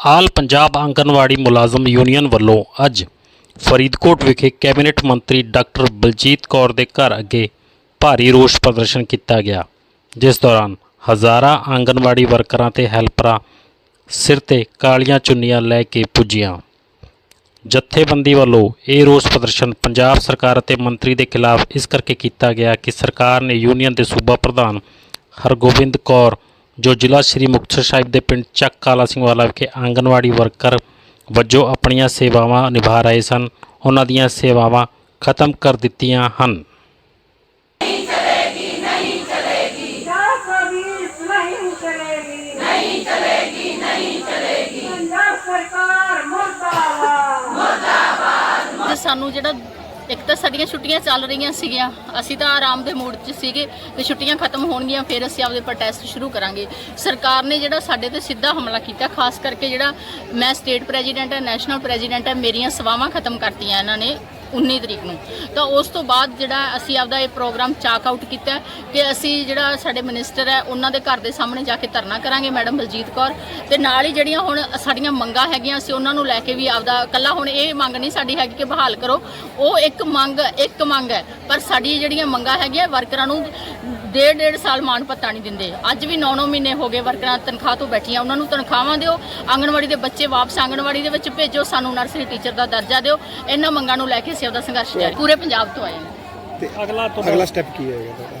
ਆਲ ਪੰਜਾਬ ਆਂਗਨਵਾੜੀ ਮੁਲਾਜ਼ਮ ਯੂਨੀਅਨ ਵੱਲੋਂ ਅੱਜ ਫਰੀਦਕੋਟ ਵਿਖੇ ਕੈਬਨਿਟ ਮੰਤਰੀ ਡਾਕਟਰ ਬਲਜੀਤ ਕੌਰ ਦੇ ਘਰ ਅੱਗੇ ਭਾਰੀ ਰੋਸ ਪ੍ਰਦਰਸ਼ਨ ਕੀਤਾ ਗਿਆ, ਜਿਸ ਦੌਰਾਨ ਹਜ਼ਾਰਾਂ ਆਂਗਨਵਾੜੀ ਵਰਕਰਾਂ ਤੇ ਹੈਲਪਰਾਂ ਸਿਰ ਤੇ ਕਾਲੀਆਂ ਚੁੰਨੀਆਂ ਲੈ ਕੇ ਪੁੱਜੀਆਂ। ਜਥੇਬੰਦੀ ਵੱਲੋਂ ਇਹ ਰੋਸ ਪ੍ਰਦਰਸ਼ਨ ਪੰਜਾਬ ਸਰਕਾਰ ਅਤੇ ਮੰਤਰੀ ਦੇ ਖਿਲਾਫ ਇਸ ਕਰਕੇ ਕੀਤਾ ਗਿਆ ਕਿ ਸਰਕਾਰ ਨੇ ਯੂਨੀਅਨ ਦੇ ਸੂਬਾ ਪ੍ਰਧਾਨ ਹਰਗੋਬਿੰਦ ਕੌਰ ਜੋ ਜ਼ਿਲ੍ਹਾ ਸ੍ਰੀ ਮੁਕਤਸਰ ਸਾਹਿਬ ਦੇ ਪਿੰਡ ਚੱਕ ਕਾਲਾ ਸਿੰਘ ਵਾਲਾ ਵਿਖੇ ਆਂਗਨਵਾੜੀ ਵਰਕਰ ਵਜੋਂ ਆਪਣੀਆਂ ਸੇਵਾਵਾਂ ਨਿਭਾ ਰਹੇ ਸਨ ਉਹਨਾਂ ਦੀਆਂ ਸੇਵਾਵਾਂ ਖਤਮ ਕਰ ਦਿੱਤੀਆਂ ਹਨ। ਸਾਨੂੰ ਜਿਹੜਾ ਇੱਕ ਤਾਂ ਸਾਡੀਆਂ ਛੁੱਟੀਆਂ ਚੱਲ ਰਹੀਆਂ ਸੀਗੀਆਂ। ਅਸੀਂ ਤਾਂ ਆਰਾਮ ਦੇ ਮੂਡ 'ਚ ਸੀਗੇ ਕਿ ਛੁੱਟੀਆਂ ਖਤਮ ਹੋਣਗੀਆਂ, ਫਿਰ ਅਸੀਂ ਆਪਦੇ ਪ੍ਰੋਟੈਸਟ ਸ਼ੁਰੂ ਕਰਾਂਗੇ। ਸਰਕਾਰ ਨੇ ਜਿਹੜਾ ਸਾਡੇ ਤੇ ਸਿੱਧਾ ਹਮਲਾ ਕੀਤਾ, ਖਾਸ ਕਰਕੇ ਜਿਹੜਾ ਮੈਂ ਸਟੇਟ ਪ੍ਰੈਜ਼ੀਡੈਂਟ ਹੈ ਨੈਸ਼ਨਲ ਪ੍ਰੈਜ਼ੀਡੈਂਟ ਹੈ, ਮੇਰੀਆਂ ਸੇਵਾਵਾਂ ਖਤਮ ਕਰਤੀਆਂ ਇਹਨਾਂ ਨੇ। 19 ਤਰੀਕ ਨੂੰ। ਤਾਂ ਉਸ ਤੋਂ ਬਾਅਦ ਜਿਹੜਾ ਅਸੀਂ ਆਪਦਾ ਇਹ ਪ੍ਰੋਗਰਾਮ ਚਾਕ ਆਊਟ ਕੀਤਾ ਕਿ ਅਸੀਂ ਜਿਹੜਾ ਸਾਡੇ ਮਿਨਿਸਟਰ ਹੈ, ਉਹਨਾਂ ਦੇ ਘਰ ਦੇ ਸਾਹਮਣੇ ਜਾ ਕੇ ਧਰਨਾ ਕਰਾਂਗੇ, ਮੈਡਮ ਬਲਜੀਤ ਕੌਰ। ਤੇ ਨਾਲ ਹੀ ਜਿਹੜੀਆਂ ਹੁਣ ਸਾਡੀਆਂ ਮੰਗਾਂ ਹੈਗੀਆਂ, ਅਸੀਂ ਉਹਨਾਂ ਨੂੰ ਲੈ ਕੇ ਵੀ ਆਪਦਾ ਕੱਲਾ ਹੁਣ ਇਹ ਮੰਗ ਨਹੀਂ ਸਾਡੀ ਹੈਗੀ ਕਿ ਬਹਾਲ ਕਰੋ। ਉਹ ਇੱਕ ਮੰਗ ਇੱਕ ਮੰਗ ਹੈ, ਪਰ ਸਾਡੀ ਜਿਹੜੀਆਂ ਮੰਗਾਂ ਹੈਗੀਆਂ, ਵਰਕਰਾਂ ਨੂੰ ਡੇਢ ਡੇਢ ਸਾਲ ਮਾਣ ਪੱਤਾ ਨਹੀਂ ਦਿੰਦੇ। ਅੱਜ ਵੀ 9-9 ਮਹੀਨੇ ਹੋ ਗਏ ਵਰਕਰਾਂ ਤਨਖਾਹ ਤੋਂ ਬੈਠੀਆਂ। ਉਹਨਾਂ ਨੂੰ ਤਨਖਾਹਾਂ ਦਿਓ ਆਂਗਣਵਾੜੀ ਦੇ ਬੱਚੇ ਵਾਪਸ ਆਂਗਣਵਾੜੀ ਦੇ ਵਿੱਚ ਭੇਜੋ ਸਾਨੂੰ ਨਰਸਰੀ ਟੀਚਰ ਦਾ ਦਰਜਾ ਦਿਓ। ਇਹਨਾਂ ਮੰਗਾਂ ਨੂੰ ਲੈ ਕੇ ਅਸੀਂ ਆਪਦਾ ਸੰਘਰਸ਼ ਜਾਰੀ ਪੂਰੇ ਪੰਜਾਬ ਤੋਂ ਆਏ ਤੇ ਅਗਲਾ ਅਗਲਾ ਸਟੈਪ ਕੀ ਹੋਏਗਾ ਤੁਹਾਡਾ?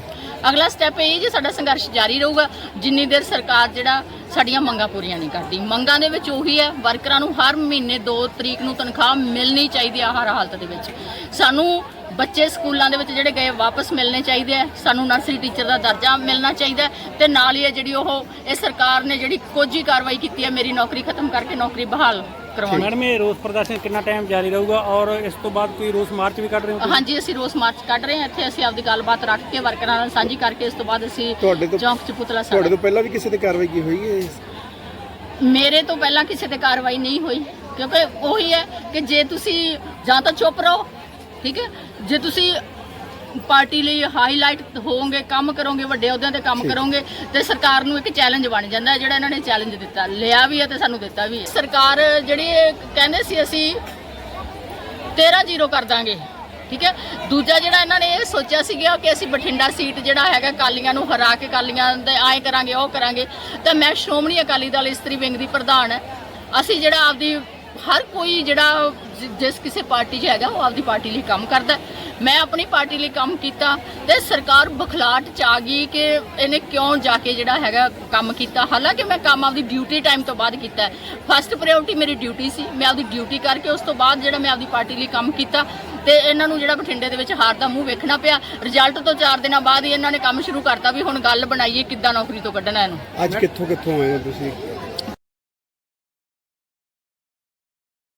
ਅਗਲਾ ਸਟੈਪ ਇਹ ਜੀ ਸਾਡਾ ਸੰਘਰਸ਼ ਜਾਰੀ ਰਹੂਗਾ। ਜਿੰਨੀ ਦੇਰ ਸਰਕਾਰ ਜਿਹੜਾ ਸਾਡੀਆਂ ਮੰਗਾਂ ਪੂਰੀਆਂ ਨਹੀਂ ਕਰਦੀ। ਮੰਗਾਂ ਦੇ ਵਿੱਚ ਉਹੀ ਹੈ ਵਰਕਰਾਂ ਨੂੰ ਹਰ ਮਹੀਨੇ 2 ਤਰੀਕ ਨੂੰ ਤਨਖਾਹ ਮਿਲਣੀ ਚਾਹੀਦੀ ਆ ਹਰ ਹਾਲਤ ਦੇ ਵਿੱਚ। ਸਾਨੂੰ ਬੱਚੇ ਸਕੂਲਾਂ ਦੇ ਵਿੱਚ ਜਿਹੜੇ ਗਏ ਵਾਪਸ ਮਿਲਣੇ ਚਾਹੀਦੇ ਆ। ਸਾਨੂੰ ਨਰਸਰੀ ਟੀਚਰ ਦਾ ਦਰਜਾ ਮਿਲਣਾ ਚਾਹੀਦਾ ਹੈ ਤੇ ਨਾਲ ਹੀ ਇਹ ਜਿਹੜੀ ਉਹ ਇਹ ਸਰਕਾਰ ਨੇ ਜਿਹੜੀ ਕੋਝੀ ਕਾਰਵਾਈ ਕੀਤੀ ਹੈ ਮੇਰੀ ਨੌਕਰੀ ਖਤਮ ਕਰਕੇ ਨੌਕਰੀ ਬਹਾਲ ਕਰਵਾਉਣੀ ਮੈਡਮ ਇਹ ਰੋਸ ਪ੍ਰਦਰਸ਼ਨ ਕਿੰਨਾ ਟਾਈਮ ਜਾਰੀ ਰਹੂਗਾ ਔਰ ਇਸ ਤੋਂ ਬਾਅਦ ਕੋਈ ਰੋਸ ਮਾਰਚ ਵੀ ਕੱਢ ਰਹੇ ਹੋ? ਹਾਂਜੀ ਅਸੀਂ ਰੋਸ ਮਾਰਚ ਕੱਢ ਰਹੇ ਹਾਂ। ਇੱਥੇ ਅਸੀਂ ਆਪਦੀ ਗੱਲਬਾਤ ਰੱਖ ਕੇ ਵਰਕਰਾਂ ਨਾਲ ਸਾਂਝੀ ਕਰਕੇ ਇਸ ਤੋਂ ਬਾਅਦ ਅਸੀਂ ਤੁਹਾਡੇ ਤੋਂ- ਚੌਂਕ ਚ ਪੁਤਲਾ ਤੁਹਾਡੇ ਸਾਹਿਬ ਤੋਂ ਪਹਿਲਾਂ ਵੀ ਕਿਸੇ ਤੇ ਕਾਰਵਾਈ ਕੀ ਹੋਈ ਹੈ ਮੇਰੇ ਤੋਂ ਪਹਿਲਾਂ ਕਿਸੇ ਤੇ ਕਾਰਵਾਈ ਨਹੀਂ ਹੋਈ ਕਿਉਂਕਿ ਉਹੀ ਹੈ ਕਿ ਜੇ ਤੁਸੀਂ ਜਾਂ ਤਾਂ ਚੁੱਪ ਰਹੋ ਠੀਕ ਹੈ? ਜੇ ਤੁਸੀਂ ਪਾਰਟੀ ਲਈ ਹਾਈਲਾਈਟ ਹੋਵੋਗੇ ਕੰਮ ਕਰੋਗੇ ਵੱਡੇ ਅਹੁਦਿਆਂ ਤੇ ਕੰਮ ਕਰੋਗੇ ਤੇ ਸਰਕਾਰ ਨੂੰ ਇੱਕ ਚੈਲੰਜ ਬਣ ਜਾਂਦਾ ਹੈ ਜਿਹੜਾ ਇਹਨਾਂ ਨੇ ਚੈਲੰਜ ਦਿੱਤਾ। ਲਿਆ ਵੀ ਹੈ ਤੇ ਸਾਨੂੰ ਦਿੱਤਾ ਵੀ ਹੈ। ਸਰਕਾਰ ਜਿਹੜੀ ਕਹਿੰਦੇ ਸੀ ਅਸੀਂ 13 ਜ਼ੀਰੋ ਕਰ ਦਾਂਗੇ ਠੀਕ ਹੈ? ਦੂਜਾ ਜਿਹੜਾ ਇਹਨਾਂ ਨੇ ਇਹ ਸੋਚਿਆ ਸੀਗਾ ਕਿ ਅਸੀਂ ਬਠਿੰਡਾ ਸੀਟ ਜਿਹੜਾ ਹੈਗਾ ਕਾਲੀਆਂ ਨੂੰ ਹਰਾ ਕੇ ਕਾਲੀਆਂ ਦੇ ਆਏ ਕਰਾਂਗੇ ਉਹ ਕਰਾਂਗੇ ਤਾਂ ਮੈਂ ਸ਼੍ਰੋਮਣੀ ਅਕਾਲੀ ਦਲ ਇਸਤਰੀ ਵਿੰਗ ਦੀ ਪ੍ਰਧਾਨ ਹੈ। ਅਸੀਂ ਜਿਹੜਾ ਆਪਦੀ ਹਰ ਕੋਈ ਜਿਹੜਾ ਜਿਸ ਕਿਸੇ ਪਾਰਟੀ 'ਚ ਹੈਗਾ, ਉਹ ਆਪਦੀ ਪਾਰਟੀ ਲਈ ਕੰਮ ਕਰਦਾ ਮੈਂ ਆਪਣੀ ਪਾਰਟੀ ਲਈ ਕੰਮ ਕੀਤਾ ਤੇ ਸਰਕਾਰ ਬਖਲਾਟ ਚ ਆ ਗਈ ਕਿ ਇਹਨੇ ਕਿਉਂ ਜਾ ਕੇ ਜਿਹੜਾ ਹੈਗਾ ਕੰਮ ਕੀਤਾ। ਹਾਲਾਂਕਿ ਮੈਂ ਕੰਮ ਆਪਦੀ ਡਿਊਟੀ ਟਾਈਮ ਤੋਂ ਬਾਅਦ ਕੀਤਾ ਫਸਟ ਪ੍ਰਾਇੋਰਟੀ ਮੇਰੀ ਡਿਊਟੀ ਸੀ। ਮੈਂ ਆਪਦੀ ਡਿਊਟੀ ਕਰਕੇ ਉਸ ਤੋਂ ਬਾਅਦ ਜਿਹੜਾ ਮੈਂ ਆਪਦੀ ਪਾਰਟੀ ਲਈ ਕੰਮ ਕੀਤਾ ਤੇ ਇਹਨਾਂ ਨੂੰ ਜਿਹੜਾ ਬਠਿੰਡੇ ਦੇ ਵਿੱਚ ਹਾਰ ਦਾ ਮੂੰਹ ਵੇਖਣਾ ਪਿਆ। ਰਿਜ਼ਲਟ ਤੋਂ 4 ਦਿਨਾਂ ਬਾਅਦ ਹੀ ਇਹਨਾਂ ਨੇ ਕੰਮ ਸ਼ੁਰੂ ਕਰਤਾ ਵੀ ਹੁਣ ਗੱਲ ਬਣਾਈਏ ਕਿੱਦਾਂ ਨੌਕਰੀ ਤੋਂ ਕੱਢਣਾ ਇਹਨੂੰ। ਅੱਜ ਕਿੱਥੋਂ ਕਿੱਥੋਂ ਆਏ ਹੋ ਤੁਸੀਂ?